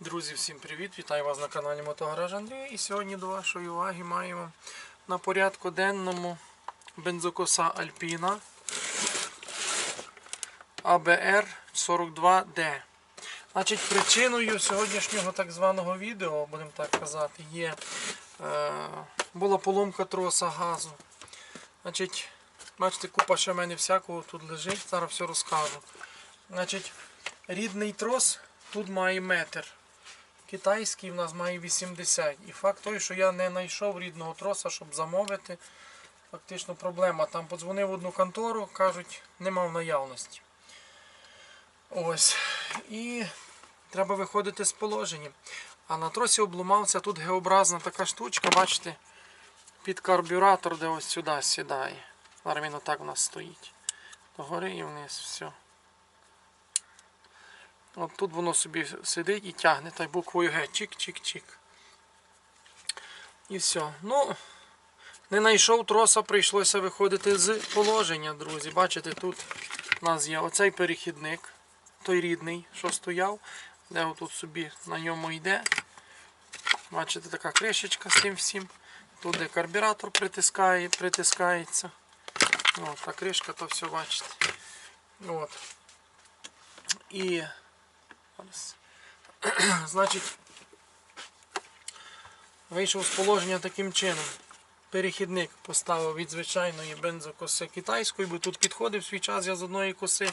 Друзі, всім привіт! Вітаю вас на каналі Мотогараж Андрій. І сьогодні до вашої уваги маємо на порядку денному бензокоса Альпіна АБР 42D. Значить, причиною сьогоднішнього так званого відео, будемо так казати, є е, була поломка троса газу. Значить, бачите, купа ще в мене всякого тут лежить, зараз все розкажу. Значить, рідний трос тут має метр. Китайський в нас має 80. І факт той, що я не знайшов рідного троса, щоб замовити. Фактично проблема. Там подзвонив в одну контору, кажуть, нема в наявності. Ось. І треба виходити з положення. А на тросі обломався тут геобразна така штучка, бачите, під карбюратор, де ось сюди сідає. Зараз він отак у нас стоїть. Догори і вниз, все. От тут воно собі сидить і тягне та й буквою Г. Чик-чик-чик. І все. Ну, не знайшов троса, прийшлося виходити з положення, друзі. Бачите, тут у нас є оцей перехідник, той рідний, що стояв, де отут собі на ньому йде. Бачите, така кришечка з тим всім. Тут де карбюратор притискає, притискається. От, та кришка, то все бачите. От. І. Значить, вийшов з положення таким чином. Перехідник поставив від звичайної бензокоси китайської, бо тут підходив свій час, я з одної коси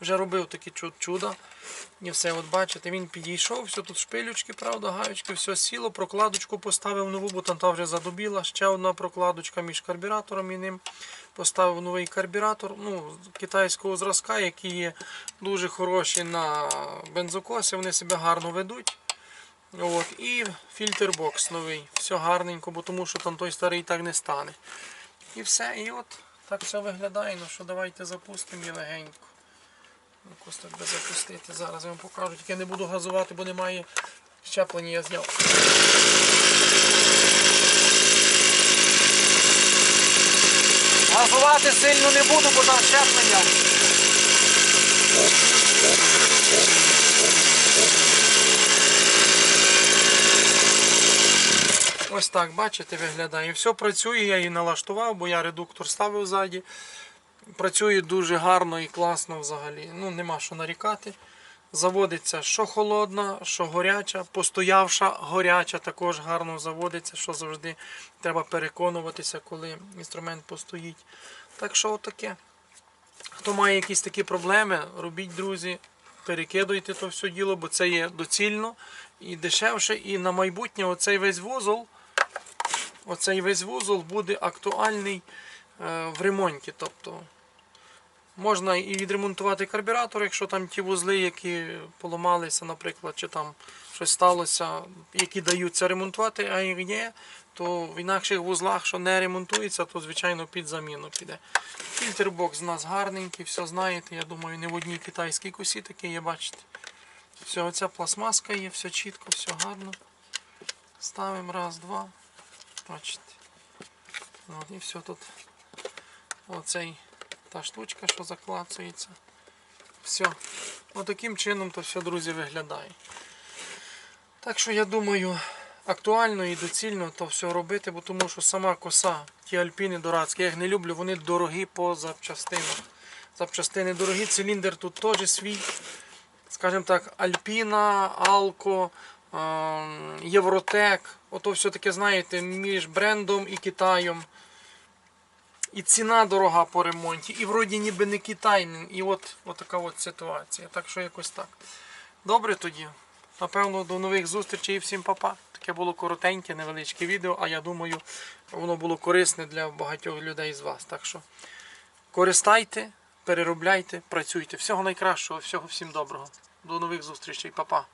вже робив такі чуд- чуда. І все, от бачите, він підійшов, все тут шпилючки, правда, гаючки, все сіло, прокладочку поставив нову, бо там та вже задубіла. Ще одна прокладочка між карбюратором і ним. Поставив новий карбюратор ну, китайського зразка, які є дуже хороші на бензокоси, вони себе гарно ведуть. От, і фільтрбокс новий. Все гарненько, бо тому що там той старий так не стане. І все, і от так все виглядає. Ну що давайте запустимо її легенько. Якось так би запустити. Зараз я вам покажу. Тільки не буду газувати, бо немає щеплення, я зняв. Газувати сильно не буду, бо там щеплення. Ось так, бачите, виглядає. Все працює, я її налаштував, бо я редуктор ставив ззаді. Працює дуже гарно і класно взагалі. Ну, нема що нарікати. Заводиться що холодна, що горяча, постоявша горяча також гарно заводиться, що завжди треба переконуватися, коли інструмент постоїть. Так що отаке. Хто має якісь такі проблеми, робіть, друзі, перекидуйте то все діло, бо це є доцільно і дешевше. І на майбутнє оцей весь вузол, оцей весь вузол буде актуальний в ремонті. Тобто можна і відремонтувати карбюратор, якщо там ті вузли, які поламалися, наприклад, чи там щось сталося, які даються ремонтувати, а їх є, то в інакших вузлах, що не ремонтується, то звичайно під заміну піде. Фільтрбокс у нас гарненький, все знаєте, я думаю, не в одній китайській косі таке є, бачите. Все, оця пластмаска є, все чітко, все гарно. Ставимо раз, два. Бачите. От, і все тут. Оцей та штучка, що заклацується. Все. Отаким чином то все, друзі, виглядає. Так що я думаю, актуально і доцільно то все робити, бо тому що сама коса, ті альпіни дурацькі, я їх не люблю, вони дорогі по запчастинах. Запчастини дорогі, циліндр тут теж свій. Скажімо так, Альпіна, Алко, ем, Євротек. Ото все таке, знаєте, між брендом і Китаєм. І ціна дорога по ремонті, і вроді ніби не Китай. І от, от така от ситуація. Так що якось так. Добре тоді. Напевно, до нових зустрічей і всім папа. Таке було коротеньке, невеличке відео, а я думаю, воно було корисне для багатьох людей з вас. Так що користайте, переробляйте, працюйте. Всього найкращого, всього всім доброго. До нових зустрічей, папа.